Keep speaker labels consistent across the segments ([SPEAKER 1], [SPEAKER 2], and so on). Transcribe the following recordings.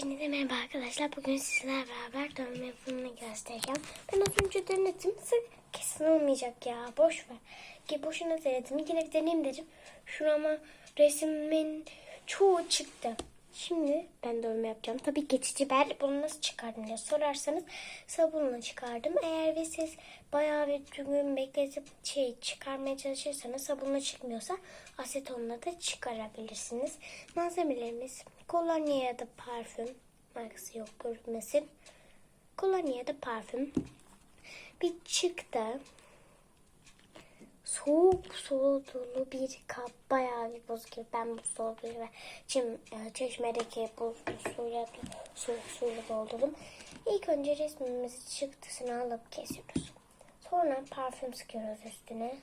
[SPEAKER 1] Hepinize merhaba arkadaşlar. Bugün sizlerle beraber dövme yapımını göstereceğim. Ben az önce denedim. Sık kesin olmayacak ya. Boş ver. Ki boşuna denedim. Yine bir deneyeyim dedim. Şurama resmin çoğu çıktı. Şimdi ben dövme yapacağım. Tabii geçici. Ben bunu nasıl çıkardım diye sorarsanız sabunla çıkardım. Eğer ve siz bayağı bir gün bekletip şey çıkarmaya çalışırsanız sabunla çıkmıyorsa asetonla da çıkarabilirsiniz. Malzemelerimiz kolonya ya da parfüm. Markası yok görünmesin. Kolonya ya da parfüm. Bir çıktı. Soğuk soğutulu bir kap. Bayağı bir buz gibi. Ben bu soğuk bir ve çim, e, çeşmedeki buz suyla soğuk suyla doldurdum. İlk önce resmimizi çıktısını alıp kesiyoruz. Sonra parfüm sıkıyoruz üstüne.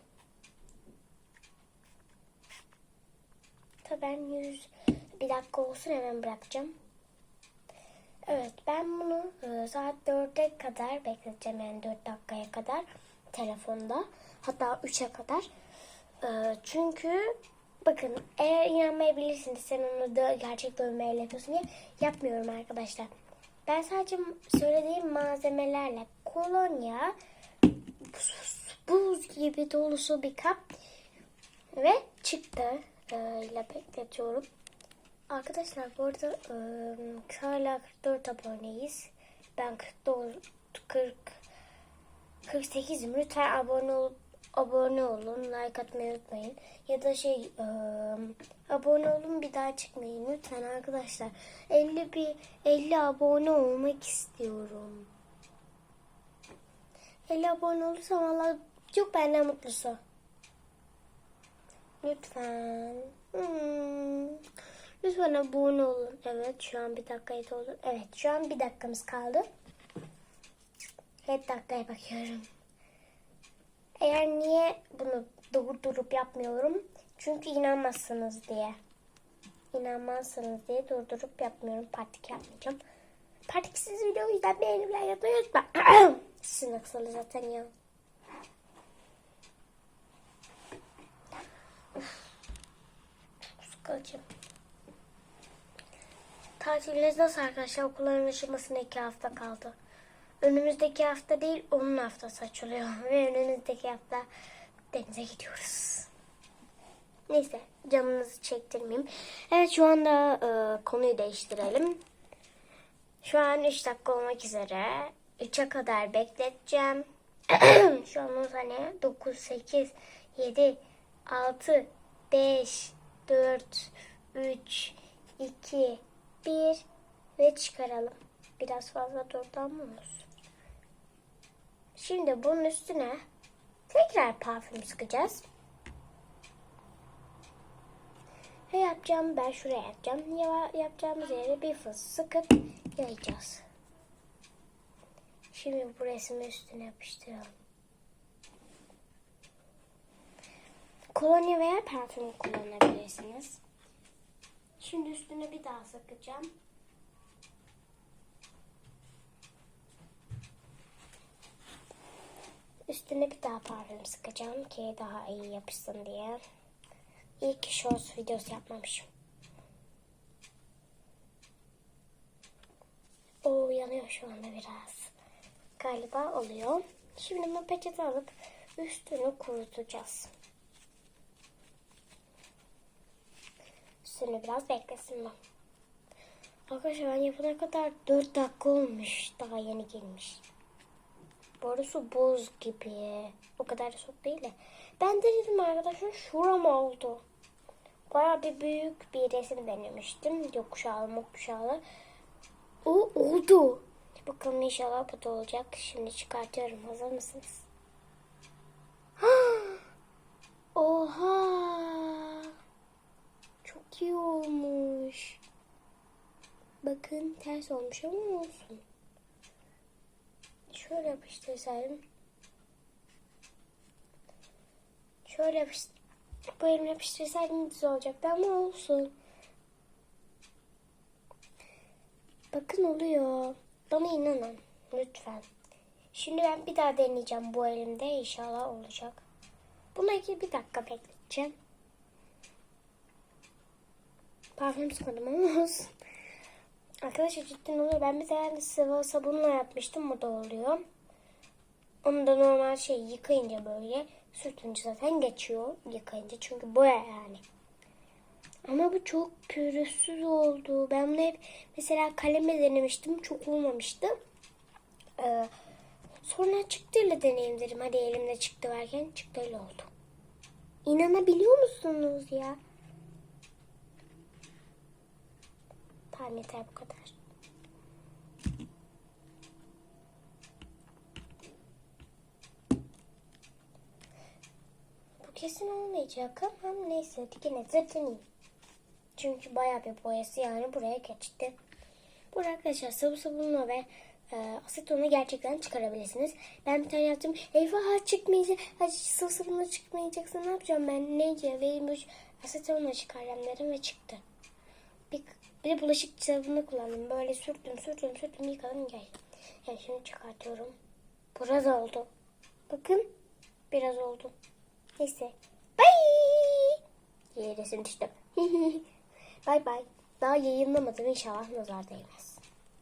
[SPEAKER 1] Tabii ben yüz bir dakika olsun hemen bırakacağım. Evet ben bunu e, saat 4'e kadar bekleteceğim yani 4 dakikaya kadar telefonda. Hatta 3'e kadar. E, çünkü bakın eğer inanmayabilirsiniz sen onu da gerçek dövmeyle yapıyorsun diye yapmıyorum arkadaşlar. Ben sadece söylediğim malzemelerle kolonya buz gibi dolusu bir kap ve çıktı e, ile bekletiyorum. Arkadaşlar bu arada e, hala 44 aboneyiz. Ben 44, 40 48'im. Lütfen abone olup abone olun. Like atmayı unutmayın. Ya da şey e, abone olun bir daha çıkmayın. Lütfen arkadaşlar. 50 bir 50 abone olmak istiyorum. 50 abone olursam Allah çok benden mutlusu. Lütfen. Hmm. Lütfen abone olun. Evet şu an bir dakikayı doldu. Evet şu an bir dakikamız kaldı. Hep dakikaya bakıyorum. Eğer niye bunu durdurup yapmıyorum? Çünkü inanmazsınız diye. İnanmazsınız diye durdurup yapmıyorum. Partik yapmayacağım. Partiksiz video o yüzden beğeni bile yapmayı unutma. Sizin aksalı zaten ya. Sıkılacağım. Tatiliniz nasıl arkadaşlar? Okulların açılmasına iki hafta kaldı. Önümüzdeki hafta değil, onun haftası açılıyor. Ve önümüzdeki hafta denize gidiyoruz. Neyse, canınızı çektirmeyeyim. Evet, şu anda e, konuyu değiştirelim. Şu an 3 dakika olmak üzere. 3'e kadar bekleteceğim. şu an o saniye 9, 8, 7, 6, 5, 4, 3, 2, 1 ve çıkaralım. Biraz fazla durdu ama olsun. Şimdi bunun üstüne tekrar parfüm sıkacağız. Ve yapacağım ben şuraya yapacağım. Ya, yapacağımız yere bir fıs sıkıp yayacağız. Şimdi bu resmi üstüne yapıştıralım. Kolonya veya parfüm kullanabilirsiniz. Şimdi üstüne bir daha sıkacağım. Üstüne bir daha parfüm sıkacağım ki daha iyi yapışsın diye. İyi ki shorts videosu yapmamışım. O yanıyor şu anda biraz. Galiba oluyor. Şimdi bu peçete alıp üstünü kurutacağız. Üstünü biraz beklesin bu. Arkadaşlar ben yapana kadar 4 dakika olmuş. Daha yeni gelmiş. Bu arada su buz gibi. O kadar da soğuk değil de. Ben denedim arkadaşlar şuram oldu. Baya bir büyük bir resim denemiştim. Yokuşağlı mokuşağlı. O oldu. Bakalım inşallah bu da olacak. Şimdi çıkartıyorum. Hazır mısınız? Oha! Çok iyi olmuş. Bakın ters olmuş ama olsun. Şöyle yapıştırsaydım. Şöyle yapıştır. Elimle yapıştırsaydım düz olacaktı ama olsun. Bakın oluyor. Bana inanın. Lütfen. Şimdi ben bir daha deneyeceğim bu elimde. İnşallah olacak. Buna iki bir dakika bekleteceğim. Parfüm sıkmadım ama olsun. Arkadaşlar cidden oluyor. Ben bir tane sıvı sabunla yapmıştım. O da oluyor. Onu da normal şey yıkayınca böyle sürtünce zaten geçiyor. Yıkayınca çünkü boya yani. Ama bu çok pürüzsüz oldu. Ben bunu hep mesela kalemle denemiştim. Çok olmamıştı. Ee, sonra çıktıyla deneyeyim dedim. Hadi elimde çıktı varken çıktıyla oldu. İnanabiliyor musunuz ya? Tamam yeter bu kadar. Bu kesin olmayacak ama neyse yine deneyeyim. Çünkü bayağı bir boyası yani buraya geçti. Burada arkadaşlar sıvı sabunla ve e, asetonu gerçekten çıkarabilirsiniz. Ben bir tane yaptım. Eyvah çıkmayacak. Hadi sıvı sabunla çıkmayacaksa ne yapacağım ben? Neyce vereyim bu asetonla çıkaracağım dedim ve çıktı. Bir, bir de bulaşık sabunu kullandım. Böyle sürttüm sürttüm sürttüm yıkadım gel. Yani şimdi çıkartıyorum. Biraz oldu. Bakın biraz oldu. Neyse. Bye. Yere resim düştüm. Bay bay. Daha yayınlamadım inşallah nazar değmez.